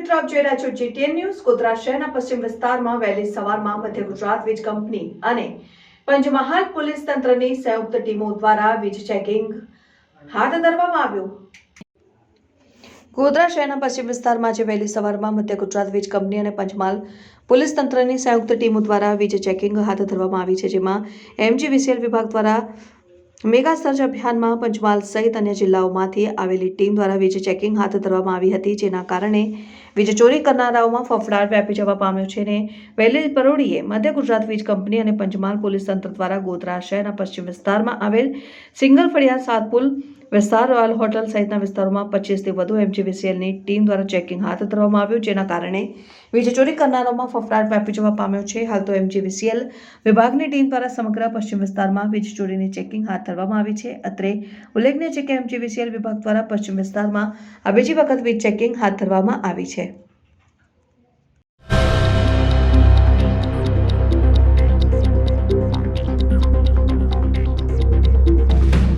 જોઈ રહ્યા છો જીટીએન ન્યૂઝ ગોધરા શહેરના પશ્ચિમ વિસ્તારમાં વહેલી સવારમાં મધ્ય ગુજરાત વીજ કંપની અને પંચમહાલ પોલીસ તંત્રની સંયુક્ત ટીમો દ્વારા વીજ ચેકિંગ હાથ ધરવામાં આવ્યું. ગોધરા શહેરના પશ્ચિમ વિસ્તારમાં આજે વહેલી સવારમાં મધ્ય ગુજરાત વીજ કંપની અને પંચમહાલ પોલીસ તંત્રની સંયુક્ત ટીમો દ્વારા વીજ ચેકિંગ હાથ ધરવામાં આવી છે, જેમાં એમજીવીસીએલ વિભાગ દ્વારા મેગા સર્ચ અભિયાનમાં પંચમહાલ સહિત અન્ય જિલ્લાઓમાંથી આવેલી ટીમ દ્વારા વીજ ચેકિંગ હાથ ધરવામાં આવી હતી, જેના કારણે વીજ ચોરી કરનારાઓમાં ફફડાટ વ્યાપી જવા પામ્યો છે ને વહેલી પરોડીએ મધ્ય ગુજરાત વીજ કંપની અને પંચમહાલ પોલીસ તંત્ર દ્વારા ગોધરા શહેરના પશ્ચિમ વિસ્તારમાં આવેલ સિંગલ ફળિયા સાતપુલ વિસ્તાર, રોયલ હોટલ સહિતના વિસ્તારોમાં પચીસથી વધુ એમજીવીસીએલની ટીમ દ્વારા ચેકિંગ હાથ ધરવામાં આવ્યું, જેના કારણે વીજ ચોરી કરનારાઓમાં ફફડાટ વ્યાપી જવા પામ્યો છે. હાલ તો એમજીવીસીએલ વિભાગની ટીમ દ્વારા સમગ્ર પશ્ચિમ વિસ્તારમાં વીજ ચોરીની ચેકિંગ હાથ ધરવામાં આવી છે. અત્રે ઉલ્લેખનીય છે કે એમજીવીસીએલ વિભાગ દ્વારા પશ્ચિમ વિસ્તારમાં આ બીજી વખત વીજ ચેકિંગ હાથ ધરવામાં આવી છે.